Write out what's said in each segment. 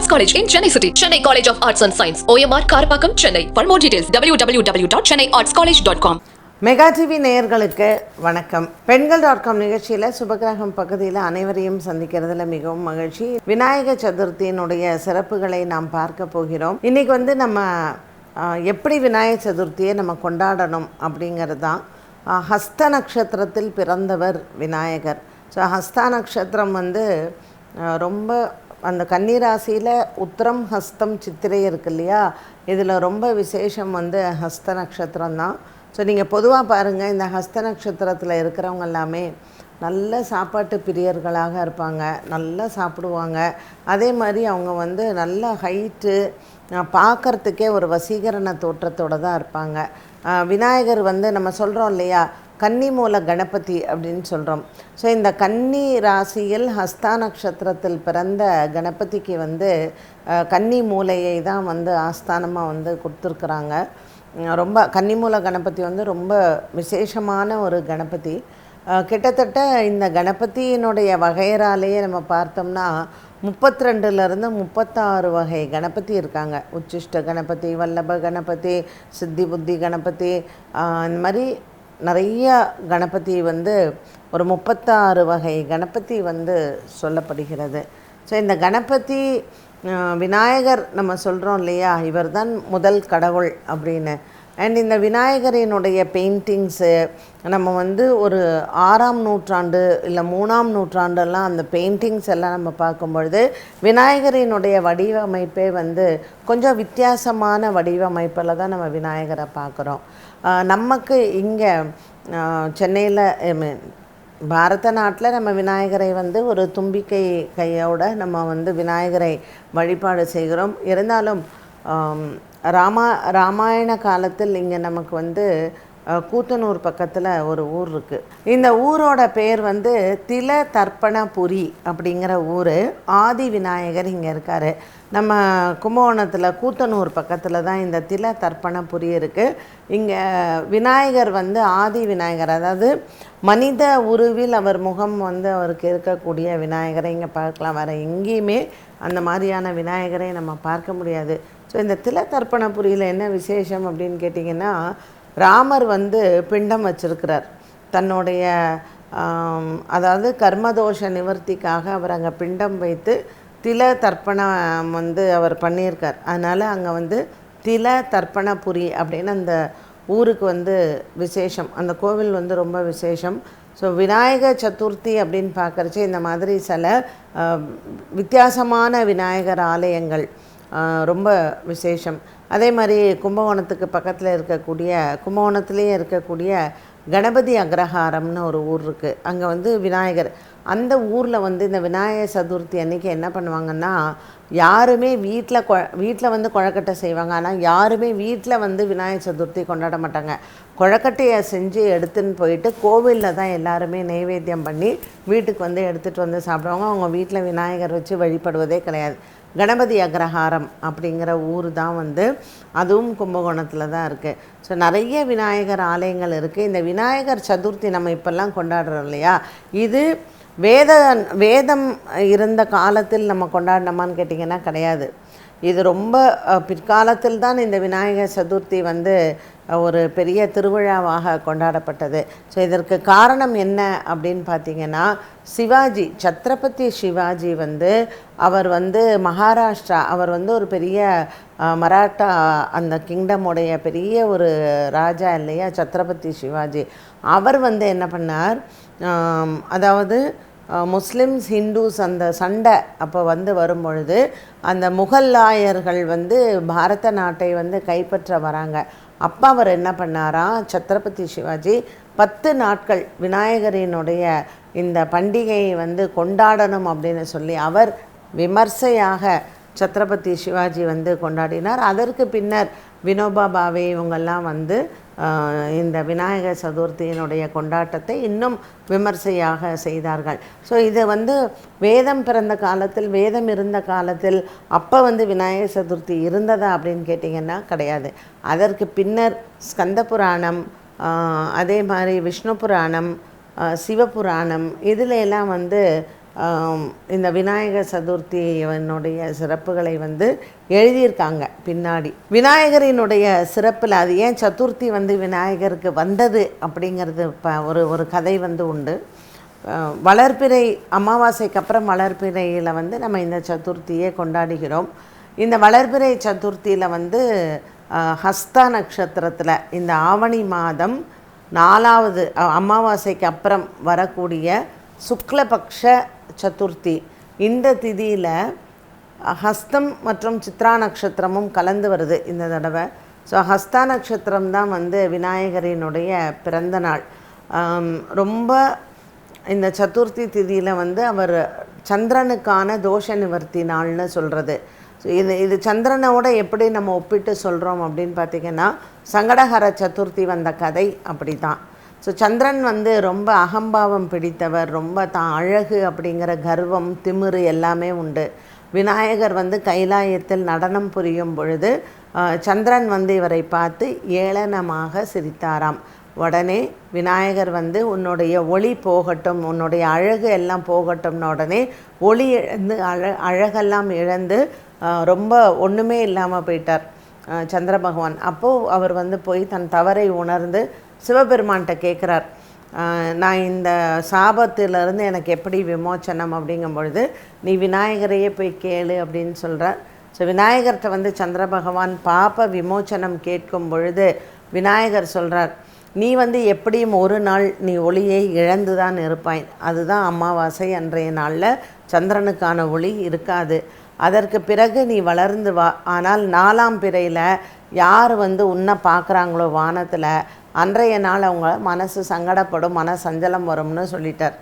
Arts college in Chennai City, Chennai College of Arts and Science, OMR Karapakam, Chennai arts college dot com mega TV நேயர்களுக்கு வணக்கம். பெண்கள் dot com நிகழ்ச்சியில் சுபகிரகம் பகுதியில் அனைவரையும் சந்திக்கிறதுல மிகவும் மகிழ்ச்சி. விநாயக சதுர்த்தியினுடைய சிறப்புகளை நாம் பார்க்க போகிறோம். இன்னைக்கு வந்து நம்ம எப்படி விநாயகர் சதுர்த்தியை நம்ம கொண்டாடணும் அப்படிங்கிறது தான் ஹஸ்த நட்சத்திரத்தில் பிறந்தவர் விநாயகர். ஸோ ஹஸ்தா நட்சத்திரம் வந்து ரொம்ப அந்த கன்னிராசியில் உத்திரம் ஹஸ்தம் சித்திரை இருக்கு இல்லையா? இதில் ரொம்ப விசேஷம் வந்து ஹஸ்த நட்சத்திரம் தான். ஸோ நீங்கள் பொதுவாக பாருங்கள் இந்த ஹஸ்த நட்சத்திரத்தில் இருக்கிறவங்க எல்லாமே நல்ல சாப்பாட்டு பிரியர்களாக இருப்பாங்க நல்லா சாப்பிடுவாங்க. அதே மாதிரி அவங்க வந்து நல்ல ஹைட்டு பார்க்கறதுக்கே ஒரு வசீகரண தோற்றத்தோடு தான் இருப்பாங்க. விநாயகர் வந்து நம்ம சொல்கிறோம் இல்லையா கன்னி மூல கணபதி அப்படின்னு சொல்கிறோம் ஸோ இந்த கன்னி ராசியில் ஹஸ்தா நட்சத்திரத்தில் பிறந்த கணபதிக்கு வந்து கன்னி மூலையை தான் வந்து ஆஸ்தானமாக வந்து கொடுத்துருக்குறாங்க. ரொம்ப கன்னிமூல கணபதி வந்து ரொம்ப விசேஷமான ஒரு கணபதி. கிட்டத்தட்ட இந்த கணபதியினுடைய வகையராலேயே நம்ம பார்த்தோம்னா முப்பத்தி ரெண்டுலேருந்து முப்பத்தாறு வகை கணபதி இருக்காங்க. உச்சிஷ்ட கணபதி வல்லப கணபதி சித்தி புத்தி கணபதி இந்த மாதிரி நிறைய கணபதி வந்து ஒரு முப்பத்தாறு வகை கணபதி வந்து சொல்லப்படுகிறது. ஸோ இந்த கணபதி விநாயகர் நம்ம சொல்கிறோம் இல்லையா? இவர்தான் முதல் கடவுள் அப்படின்னு. அண்ட் இந்த விநாயகரினுடைய பெயிண்டிங்ஸு நம்ம வந்து ஒரு ஆறாம் நூற்றாண்டு இல்லை மூணாம் நூற்றாண்டெல்லாம் அந்த பெயிண்டிங்ஸ் எல்லாம் நம்ம பார்க்கும்பொழுது விநாயகரினுடைய வடிவமைப்பே வந்து கொஞ்சம் வித்தியாசமான வடிவமைப்பில் தான் நம்ம விநாயகரை பார்க்குறோம். நமக்கு இங்கே சென்னையில் ஐ மீன் பாரத நாட்டில் நம்ம விநாயகரை வந்து ஒரு தும்பிக்கை கையோட நம்ம வந்து விநாயகரை வழிபாடு செய்கிறோம். இருந்தாலும் ராமா ராமாயண காலத்தில் இங்கே நமக்கு வந்து கூத்தனூர் பக்கத்தில் ஒரு ஊர் இருக்குது இந்த ஊரோட பேர் வந்து தில தர்ப்பணபுரி அப்படிங்கிற ஊர். ஆதி விநாயகர் இங்கே இருக்கார். நம்ம கும்பகோணத்தில் கூத்தனூர் பக்கத்தில் தான் இந்த தில தர்ப்பணபுரி இருக்குது இங்கே விநாயகர் வந்து ஆதி விநாயகர். அதாவது மனித உருவில் அவர் முகம் வந்து அவருக்கு இருக்கக்கூடிய விநாயகரை இங்கே பார்க்கலாம். வேறு எங்கேயுமே அந்த மாதிரியான விநாயகரை நம்ம பார்க்க முடியாது. ஸோ இந்த தில தர்ப்பணபுரியில் என்ன விசேஷம் அப்படின்னு கேட்டிங்கன்னா ராமர் வந்து பிண்டம் வச்சிருக்கிறார். தன்னுடைய அதாவது கர்மதோஷ நிவர்த்திக்காக அவர் அங்கே பிண்டம் வைத்து தில தர்ப்பணம் வந்து அவர் பண்ணியிருக்கார். அதனால் அங்கே வந்து தில தர்ப்பணபுரி அப்படின்னு அந்த ஊருக்கு வந்து விசேஷம். அந்த கோவில் வந்து ரொம்ப விசேஷம். ஸோ விநாயக சதுர்த்தி அப்படின்னு பார்க்குறச்சு இந்த மாதிரி சில வித்தியாசமான விநாயகர் ஆலயங்கள். ரொம்ப விசேஷம். அதே மாதிரி கும்பகோணத்துக்கு பக்கத்தில் இருக்கக்கூடிய கும்பகோணத்துலேயே இருக்கக்கூடிய கணபதி அக்ரஹாரம்னு ஒரு ஊர் இருக்குது அங்கே வந்து விநாயகர். அந்த ஊரில் வந்து இந்த விநாயகர் சதுர்த்தி அன்னைக்கு என்ன பண்ணுவாங்கன்னா யாருமே வீட்டில் கொ வீட்டில் வந்து குழக்கட்டை செய்வாங்க. ஆனால் யாருமே வீட்டில் வந்து விநாயகர் சதுர்த்தி கொண்டாட மாட்டாங்க. குழக்கட்டையை செஞ்சு எடுத்துன்னு போயிட்டு கோவிலில் தான் எல்லாருமே நைவேத்தியம் பண்ணி வீட்டுக்கு வந்து எடுத்துகிட்டு வந்து சாப்பிடுவாங்க. அவங்க வீட்டில் விநாயகர் வச்சு வழிபடுவதே கிடையாது. கணபதி அக்ரஹாரம் அப்படிங்கிற ஊர் தான் வந்து அதுவும் கும்பகோணத்தில் தான் இருக்குது ஸோ நிறைய விநாயகர் ஆலயங்கள் இருக்குது இந்த விநாயகர் சதுர்த்தி நம்ம இப்போல்லாம் கொண்டாடுறோம் இல்லையா? இது வேத வேதம் இருந்த காலத்தில் நம்ம கொண்டாடினோமான்னு கேட்டிங்கன்னா கிடையாது. இது ரொம்ப பிற்காலத்தில் தான் இந்த விநாயகர் சதுர்த்தி வந்து ஒரு பெரிய திருவிழாவாக கொண்டாடப்பட்டது. ஸோ இதற்கு காரணம் என்ன அப்படின்னு பார்த்தீங்கன்னா சிவாஜி சத்ரபதி சிவாஜி வந்து அவர் வந்து மகாராஷ்டிரா அவர் வந்து ஒரு பெரிய மராட்டா அந்த கிங்டமுடைய பெரிய ஒரு ராஜா இல்லையா சத்ரபதி சிவாஜி. அவர் வந்து என்ன பண்ணார் அதாவது முஸ்லிம்ஸ் ஹிந்துஸ் அந்த சண்டை அப்போ வந்து வரும் பொழுது அந்த முகல்லாயர்கள் வந்து பாரத நாட்டை வந்து கைப்பற்ற வராங்க. அப்போ அவர் என்ன பண்ணாராம் சத்ரபதி சிவாஜி பத்து நாட்கள் விநாயகரினுடைய இந்த பண்டிகையை வந்து கொண்டாடணும் அப்படின்னு சொல்லி அவர் விமர்சையாக சத்ரபதி சிவாஜி வந்து கொண்டாடினார். அதற்கு பின்னர் வினோபா பாவே இவங்கெல்லாம் வந்து இந்த விநாயகர் சதுர்த்தியினுடைய கொண்டாட்டத்தை இன்னும் விமர்சையாக செய்தார்கள். ஸோ இது வந்து வேதம் பிறந்த காலத்தில் வேதம் இருந்த காலத்தில் அப்போ வந்து விநாயகர் சதுர்த்தி இருந்ததா அப்படின்னு கேட்டிங்கன்னா கிடையாது. அதற்கு பின்னர் ஸ்கந்த புராணம் அதே மாதிரி விஷ்ணு புராணம் சிவபுராணம் இதில் எல்லாம் வந்து இந்த விநாயகர் சதுர்த்தியினுடைய சிறப்புகளை வந்து எழுதியிருக்காங்க பின்னாடி. விநாயகரினுடைய சிறப்பில் அது ஏன் சதுர்த்தி வந்து விநாயகருக்கு வந்தது அப்படிங்கிறது இப்போ ஒரு ஒரு கதை வந்து உண்டு. வளர்ப்பிறை வளர்பிறை அமாவாசைக்கு அப்புறம் வளர்பிறையில் வந்து நம்ம இந்த சதுர்த்தியை கொண்டாடுகிறோம். இந்த வளர்பிறை சதுர்த்தியில் வந்து ஹஸ்தா நட்சத்திரத்தில் இந்த ஆவணி மாதம் நாலாவது அமாவாசைக்கு அப்புறம் வரக்கூடிய சுக்லபக்ஷ சதுர்த்தி. இந்த திதியில் ஹஸ்தம் மற்றும் சித்ரா நட்சத்திரமும் கலந்து வருது இந்த தடவை. ஸோ ஹஸ்தா நட்சத்திரம் தான் வந்து விநாயகரினுடைய பிறந்த நாள். ரொம்ப இந்த சதுர்த்தி திதியில் வந்து அவர் சந்திரனுக்கான தோஷ நிவர்த்தி நாள்னு சொல்கிறது ஸோ இது இது சந்திரனோட எப்படி நம்ம ஒப்பிட்டு சொல்கிறோம் அப்படின்னு பார்த்தீங்கன்னா சங்கடஹர சதுர்த்தி வந்த கதை அப்படி தான் ஸோ சந்திரன் வந்து ரொம்ப அகம்பாவம் பிடித்தவர் ரொம்ப தான் அழகு அப்படிங்கிற கர்வம் திமிரு எல்லாமே உண்டு. விநாயகர் வந்து கைலாயத்தில் நடனம் புரியும் பொழுது சந்திரன் வந்து இவரை பார்த்து ஏளனமாக சிரித்தாராம். உடனே விநாயகர் வந்து உன்னுடைய ஒளி போகட்டும் உன்னுடைய அழகு எல்லாம் போகட்டும்னு உடனே ஒளி இழந்து அழ அழகெல்லாம் இழந்து ரொம்ப ஒன்றுமே இல்லாமல் போயிட்டார் சந்திர பகவான். அப்போது அவர் வந்து போய் தன் தவறை உணர்ந்து சிவபெருமான்கிட்ட கேட்குறார் நான் இந்த சாபத்திலிருந்து எனக்கு எப்படி விமோச்சனம்? அப்படிங்கும் பொழுது நீ விநாயகரையே போய் கேளு அப்படின்னு சொல்கிறார் ஸோ விநாயகர்கிட்ட வந்து சந்திர பகவான் பாப விமோச்சனம் கேட்கும் பொழுது விநாயகர் சொல்கிறார் நீ வந்து எப்படியும் ஒரு நாள் நீ ஒளியை இழந்து தான் இருப்பாய். அதுதான் அமாவாசை அன்றைய நாளில் சந்திரனுக்கான ஒளி இருக்காது. அதற்கு பிறகு நீ வளர்ந்து வா. ஆனால் நாலாம் பிறையில் யார் வந்து உன்னை பார்க்குறாங்களோ வானத்தில் அன்றைய நாள் அவங்க மனசு சங்கடப்படும் மன சஞ்சலம் வரும்னு சொல்லிட்டார்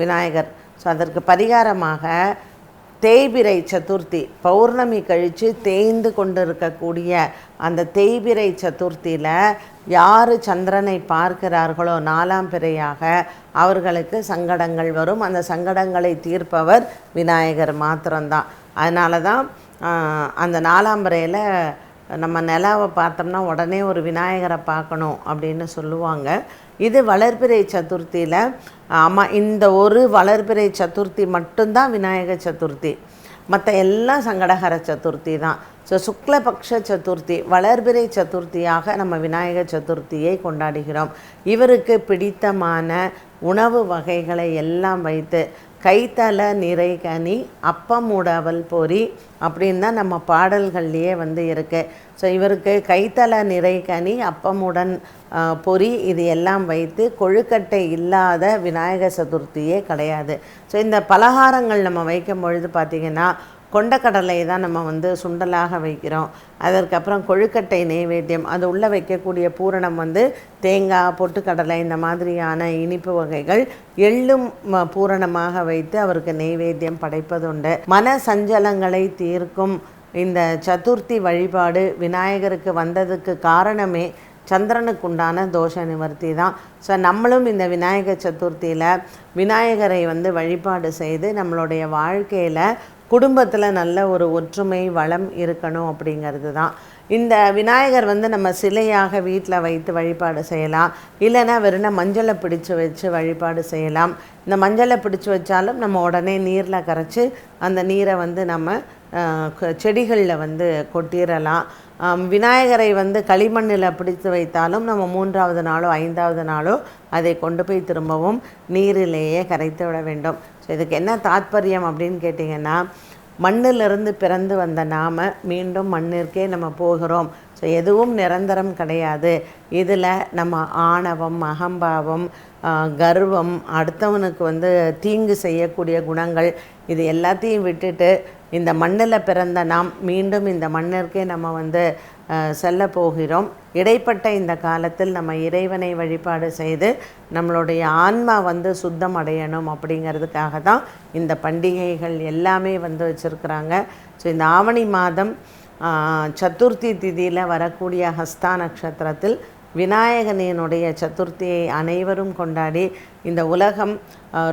விநாயகர். ஸோ அதற்கு பரிகாரமாக தேய்பிரை சதுர்த்தி பௌர்ணமி கழித்து தேய்ந்து கொண்டு இருக்கக்கூடிய அந்த தேய்பிரை சதுர்த்தியில் யார் சந்திரனை பார்க்கிறார்களோ நாலாம் பிறையாக அவர்களுக்கு சங்கடங்கள் வரும். அந்த சங்கடங்களை தீர்ப்பவர் விநாயகர் மாத்திரம்தான். அதனால தான் அந்த நாலாம் பிறையில் நம்ம நிலாவை பார்த்தோம்னா உடனே ஒரு விநாயகரை பார்க்கணும் அப்படின்னு சொல்லுவாங்க. இது வளர்பிறை சதுர்த்தியில் ஆமாம் இந்த ஒரு வளர்பிறை சதுர்த்தி மட்டும்தான் விநாயகர் சதுர்த்தி. மற்ற எல்லாம் சங்கடகர சதுர்த்தி தான். ஸோ சுக்லபக்ஷ சதுர்த்தி வளர்பிறை சதுர்த்தியாக நம்ம விநாயகர் சதுர்த்தியை கொண்டாடுகிறோம். இவருக்கு பிடித்தமான உணவு வகைகளை எல்லாம் வைத்து கைத்தல நிறை கனி அப்பமுடவல் பொறி அப்படின்னு தான் நம்ம பாடல்கள்லேயே வந்து இருக்குது ஸோ இவருக்கு கைத்தல நிறை கனி அப்பமுடன் பொறி இது எல்லாம் வைத்து கொழுக்கட்டை இல்லாத விநாயகர் சதுர்த்தியே கிடையாது. ஸோ இந்த பலகாரங்கள் நம்ம வைக்கும் பொழுது பார்த்திங்கன்னா கொண்டக்கடலை தான் நம்ம வந்து சுண்டலாக வைக்கிறோம். அதற்கப்புறம் கொழுக்கட்டை நெய்வேத்தியம் அது உள்ளே வைக்கக்கூடிய பூரணம் வந்து தேங்காய் பொட்டுக்கடலை இந்த மாதிரியான இனிப்பு வகைகள் எள்ளும் பூரணமாக வைத்து அவருக்கு நெய்வேத்தியம் படைப்பதுண்டு. மன சஞ்சலங்களை தீர்க்கும் இந்த சதுர்த்தி வழிபாடு விநாயகருக்கு வந்ததுக்கு காரணமே சந்திரனுக்கு உண்டான தோஷ நிவர்த்தி தான். ஸோ நம்மளும் இந்த விநாயகர் சதுர்த்தியில் விநாயகரை வந்து வழிபாடு செய்து நம்மளுடைய வாழ்க்கையில் குடும்பத்தில் நல்ல ஒரு ஒற்றுமை வளம் இருக்கணும் அப்படிங்கிறது தான். இந்த விநாயகர் வந்து நம்ம சிலையாக வீட்டில் வைத்து வழிபாடு செய்யலாம். இல்லைன்னா வெறும் மஞ்சளை பிடிச்சு வச்சு வழிபாடு செய்யலாம். இந்த மஞ்சளை பிடிச்சு வச்சாலும் நம்ம உடனே நீரில் கரைச்சி அந்த நீரை வந்து நம்ம செடிகளில் வந்து கொட்டிடலாம். விநாயகரை வந்து களிமண்ணில் பிடித்து வைத்தாலும் நம்ம மூன்றாவது நாளோ ஐந்தாவது நாளோ அதை கொண்டு போய் திரும்பவும் நீரிலேயே கரைத்து விட வேண்டும். ஸோ இதுக்கு என்ன தாத்பரியம் அப்படின்னு கேட்டிங்கன்னா மண்ணிலிருந்து பிறந்து வந்த நாம மீண்டும் மண்ணிற்கே நம்ம போகிறோம். ஸோ எதுவும் நிரந்தரம் கிடையாது. இதில் நம்ம ஆணவம் அகம்பாவம் கர்வம் அடுத்தவனுக்கு வந்து தீங்கு செய்யக்கூடிய குணங்கள் இது எல்லாத்தையும் விட்டுட்டு இந்த மண்ணில் பிறந்த நாம் மீண்டும் இந்த மண்ணிற்கே நம்ம வந்து செல்ல போகிறோம். இடைப்பட்ட இந்த காலத்தில் நம்ம இறைவனை வழிபாடு செய்து நம்மளுடைய ஆன்மா வந்து சுத்தம் அடையணும் அப்படிங்கிறதுக்காக தான் இந்த பண்டிகைகள் எல்லாமே வந்து வச்சுருக்குறாங்க. ஸோ இந்த ஆவணி மாதம் சதுர்த்தி திதியில் வரக்கூடிய ஹஸ்தா நட்சத்திரத்தில் விநாயகனினுடைய சதுர்த்தியை அனைவரும் கொண்டாடி இந்த உலகம்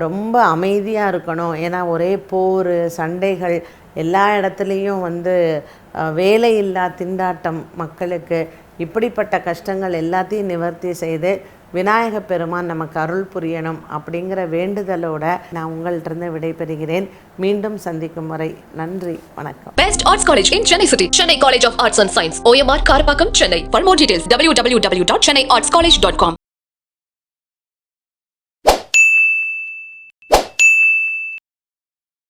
ரொம்ப அமைதியாக இருக்கணும். ஏன்னா ஒரே போர் சண்டைகள் எல்லா இடத்துலையும் வந்து வேலையில்லா திண்டாட்டம் மக்களுக்கு இப்படிப்பட்ட கஷ்டங்கள் எல்லாத்தையும் நிவர்த்தி செய்து விநாயக பெருமான் நமக்கு அருள் புரியணும் அப்படிங்கிற வேண்டுதலோட நான் உங்கள்கிட்ட விடைபெறுகிறேன் மீண்டும் சந்திக்கும் வரை நன்றி வணக்கம் best arts college in Chennai city Chennai college of arts and science OMR Karapakkam Chennai for more details W W W dot Chennai arts college dot com